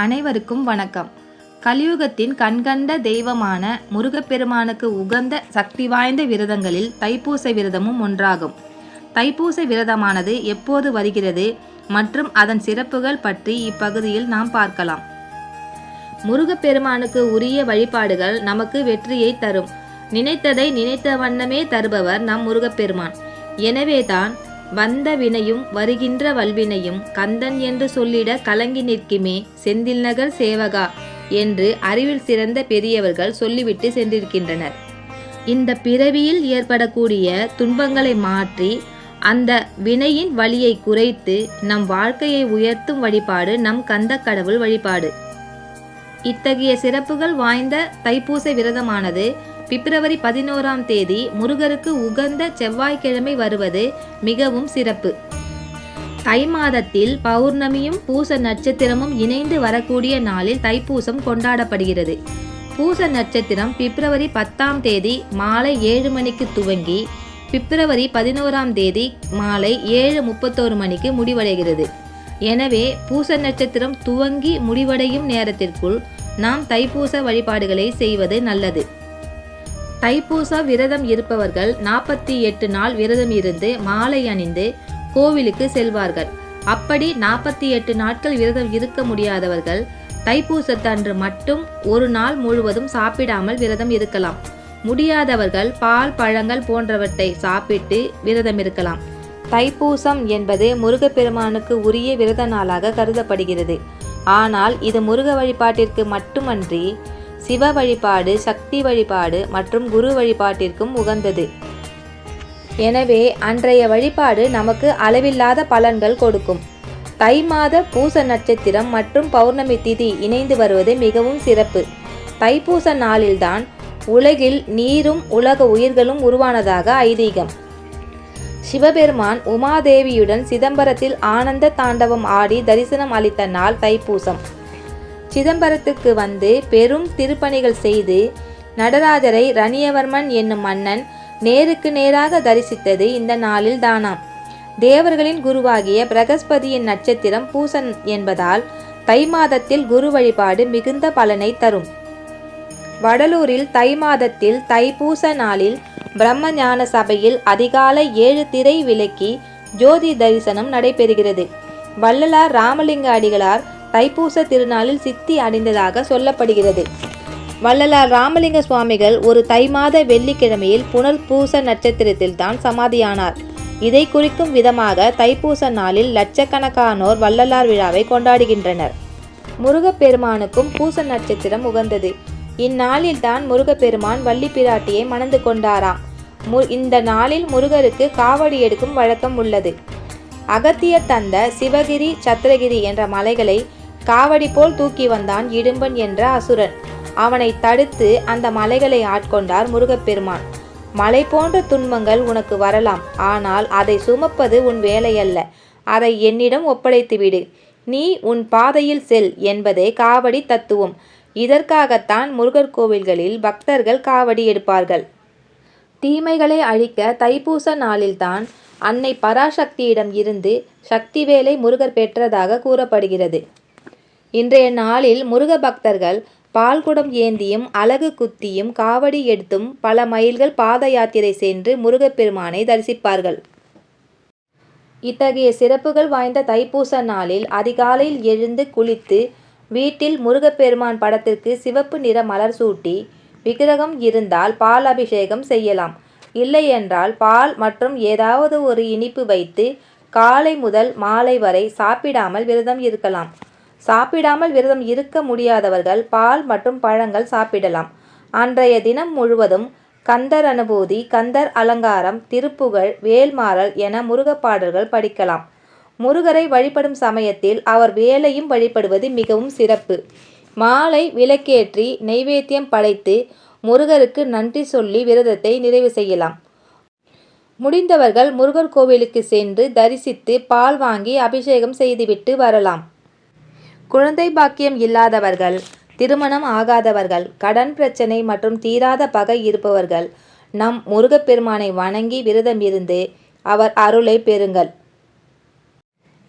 அனைவருக்கும் வணக்கம். கலியுகத்தின் கண்கண்ட தெய்வமான முருகப்பெருமானுக்கு உகந்த சக்தி வாய்ந்த விரதங்களில் தைப்பூச விரதமும் ஒன்றாகும். தைப்பூச விரதமானது எப்போது வருகிறது மற்றும் அதன் சிறப்புகள் பற்றி இப்பகுதியில் நாம் பார்க்கலாம். முருகப்பெருமானுக்கு உரிய வழிபாடுகள் நமக்கு வெற்றியை தரும். நினைத்ததை நினைத்த வண்ணமே தருபவர் நம் முருகப்பெருமான். எனவேதான் வந்த வினையும் வருகின்ற வல்வினையும் கந்தன் என்று சொல்லிட கலங்கி நிற்குமே செந்தில் நகர் சேவகா என்று அறிவில் சிறந்த பெரியவர்கள் சொல்லிவிட்டு சென்றிருக்கின்றனர். இந்த பிறவியில் ஏற்படக்கூடிய துன்பங்களை மாற்றி அந்த வினையின் வழியை குறைத்து நம் வாழ்க்கையை உயர்த்தும் வழிபாடு நம் கந்த கடவுள் வழிபாடு. இத்தகைய சிறப்புகள் வாய்ந்த தைப்பூச விரதமானது பிப்ரவரி பதினோராம் தேதி முருகருக்கு உகந்த செவ்வாய்க்கிழமை வருவது மிகவும் சிறப்பு. தை மாதத்தில் பௌர்ணமியும் பூச நட்சத்திரமும் இணைந்து வரக்கூடிய நாளில் தைப்பூசம் கொண்டாடப்படுகிறது. பூச நட்சத்திரம் பிப்ரவரி பத்தாம் தேதி மாலை ஏழு மணிக்கு துவங்கி பிப்ரவரி பதினோராம் தேதி மாலை ஏழு முப்பத்தோரு மணிக்கு முடிவடைகிறது. எனவே பூச நட்சத்திரம் துவங்கி முடிவடையும் நேரத்திற்குள் நாம் தைப்பூச வழிபாடுகளை செய்வது நல்லது. தைப்பூச விரதம் இருப்பவர்கள் நாற்பத்தி எட்டு நாள் விரதம் இருந்து மாலை அணிந்து கோவிலுக்கு செல்வார்கள். அப்படி நாற்பத்தி எட்டு நாட்கள் விரதம் இருக்க முடியாதவர்கள் தைப்பூசத்தன்று மட்டும் ஒரு நாள் முழுவதும் சாப்பிடாமல் விரதம் இருக்கலாம். முடியாதவர்கள் பால் பழங்கள் போன்றவற்றை சாப்பிட்டு விரதம் இருக்கலாம். தைப்பூசம் என்பது முருகப்பெருமானுக்கு உரிய விரத நாளாக கருதப்படுகிறது. ஆனால் இது முருக வழிபாட்டிற்கு மட்டுமன்றி சிவ வழிபாடு சக்தி வழிபாடு மற்றும் குரு வழிபாட்டிற்கும் உகந்தது. எனவே அன்றைய வழிபாடு நமக்கு அளவில்லாத பலன்கள் கொடுக்கும். தை மாத பூச நட்சத்திரம் மற்றும் பௌர்ணமி திதி இணைந்து வருவது மிகவும் சிறப்பு. தைப்பூச நாளில்தான் உலகில் நீரும் உலக உயிர்களும் உருவானதாக ஐதீகம். சிவபெருமான் உமாதேவியுடன் சிதம்பரத்தில் ஆனந்த தாண்டவம் ஆடி தரிசனம் அளித்த நாள் தைப்பூசம். சிதம்பரத்துக்கு வந்து பெரும் திருப்பணிகள் செய்து நடராஜரை ரணியவர்மன் என்னும் மன்னன் நேருக்கு நேராக தரிசித்தது இந்த நாளில் தானாம். தேவர்களின் குருவாகிய பிரகஸ்பதியின் நட்சத்திரம் பூசன் என்பதால் தை மாதத்தில் குரு வழிபாடு மிகுந்த பலனை தரும். வடலூரில் தை மாதத்தில் தைப்பூச நாளில் பிரம்ம ஞான சபையில் அதிகாலை ஏழு திரை விலக்கி ஜோதி தரிசனம் நடைபெறுகிறது. வள்ளலார் ராமலிங்க அடிகளார் தைப்பூச திருநாளில் சித்தி அடைந்ததாக சொல்லப்படுகிறது. வள்ளலார் ராமலிங்க சுவாமிகள் ஒரு தை மாத வெள்ளிக்கிழமையில் புனல் பூச நட்சத்திரத்தில் தான் சமாதியானார். இதை குறிக்கும் விதமாக தைப்பூச நாளில் லட்சக்கணக்கானோர் வள்ளலார் விழாவை கொண்டாடுகின்றனர். முருகப்பெருமானுக்கும் பூச நட்சத்திரம் உகந்தது. இந்நாளில் தான் முருகப்பெருமான் வள்ளி பிராட்டியை மணந்து கொண்டாராம். மு இந்த நாளில் முருகருக்கு காவடி எடுக்கும் வழக்கம் உள்ளது. அகத்தியர் தந்த சிவகிரி சத்திரகிரி என்ற மலைகளை காவடி போல் தூக்கி வந்தான் இடும்பன் என்ற அசுரன். அவனை தடுத்து அந்த மலைகளை ஆட்கொண்டார் முருகப்பெருமான். மலை போன்ற துன்பங்கள் உனக்கு வரலாம். ஆனால் அதை சுமப்பது உன் வேலையல்ல. அதை என்னிடம் ஒப்படைத்துவிடு நீ உன் பாதையில் செல் என்பதே காவடி தத்துவம். இதற்காகத்தான் முருகர் கோவில்களில் பக்தர்கள் காவடி எடுப்பார்கள். தீமைகளை அழிக்க தைப்பூச நாளில்தான் அன்னை பராசக்தியிடம் இருந்து சக்திவேலை முருகர் பெற்றதாக கூறப்படுகிறது. இன்றைய நாளில் முருக பக்தர்கள் பால்குடம் ஏந்தியும் அலகு குத்தியும் காவடி எடுத்தும் பல மைல்கள் பாத யாத்திரை சென்று முருகப்பெருமானை தரிசிப்பார்கள். இத்தகைய சிறப்புகள் வாய்ந்த தைப்பூச நாளில் அதிகாலையில் எழுந்து குளித்து வீட்டில் முருகப்பெருமான் படத்திற்கு சிவப்பு நிற மலர் சூட்டி விக்கிரகம் இருந்தால் பால் அபிஷேகம் செய்யலாம். இல்லையென்றால் பால் மற்றும் ஏதாவது ஒரு இனிப்பு வைத்து காலை முதல் மாலை வரை சாப்பிடாமல் விரதம் இருக்கலாம். சாப்பிடாமல் விரதம் இருக்க முடியாதவர்கள் பால் மற்றும் பழங்கள் சாப்பிடலாம். அன்றைய தினம் முழுவதும் கந்தர் அனுபூதி கந்தர் அலங்காரம் திருப்புகழ் வேல்மாறல் என முருகப்பாடல்கள் படிக்கலாம். முருகரை வழிபடும் சமயத்தில் அவர் வேலையும் வழிபடுவது மிகவும் சிறப்பு. மாலை விளக்கேற்றி நெய்வேத்தியம் படைத்து முருகருக்கு நன்றி சொல்லி விரதத்தை நிறைவு செய்யலாம். முடிந்தவர்கள் முருகர் கோவிலுக்கு சென்று தரிசித்து பால் வாங்கி அபிஷேகம் செய்துவிட்டு வரலாம். குழந்தை பாக்கியம் இல்லாதவர்கள் திருமணம் ஆகாதவர்கள் கடன் பிரச்சனை மற்றும் தீராத பகை இருப்பவர்கள் நம் முருகப்பெருமானை வணங்கி விரதம் இருந்து அவர் அருளை பெறுங்கள்.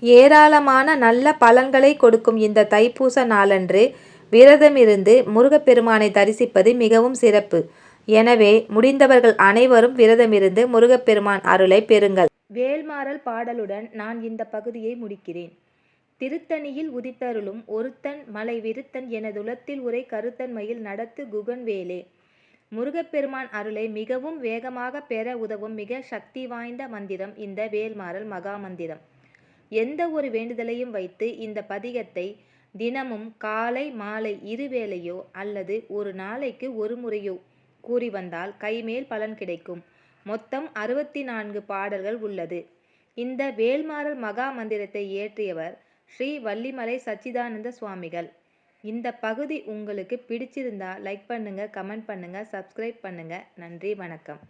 ஏராளமான நல்ல பலன்களை கொடுக்கும் இந்த தைப்பூச நாளன்று விரதமிருந்து முருகப்பெருமானை தரிசிப்பது மிகவும் சிறப்பு. எனவே முடிந்தவர்கள் அனைவரும் விரதமிருந்து முருகப்பெருமான் அருளை பெறுங்கள். வேல்மாறல் பாடலுடன் நான் இந்த பகுதியை முடிக்கிறேன். திருத்தணியில் உதித்தருளும் ஒருத்தன் மலை விருத்தன் எனதுலத்தில் உரை கருத்தன்மையில் நடத்து குகன் வேலே முருகப்பெருமான் அருளை மிகவும் வேகமாக பெற உதவும் மிக சக்தி வாய்ந்த மந்திரம் இந்த வேல்மாறல் மகா மந்திரம் எந்த ஒரு வேண்டுதலையும் வைத்து இந்த பதிகத்தை தினமும் காலை மாலை இருவேளையோ அல்லது ஒரு நாளைக்கு ஒரு முறையோ கூறி வந்தால் கைமேல் பலன் கிடைக்கும். மொத்தம் அறுபத்தி நான்கு பாடல்கள் உள்ளது. இந்த வேல்மாறல் மகா மந்திரத்தை இயற்றியவர் ஸ்ரீ வள்ளிமலை சச்சிதானந்த சுவாமிகள். இந்த பகுதி உங்களுக்கு பிடிச்சிருந்தா லைக் பண்ணுங்கள் கமெண்ட் பண்ணுங்கள் சப்ஸ்கிரைப் பண்ணுங்கள் நன்றி வணக்கம்.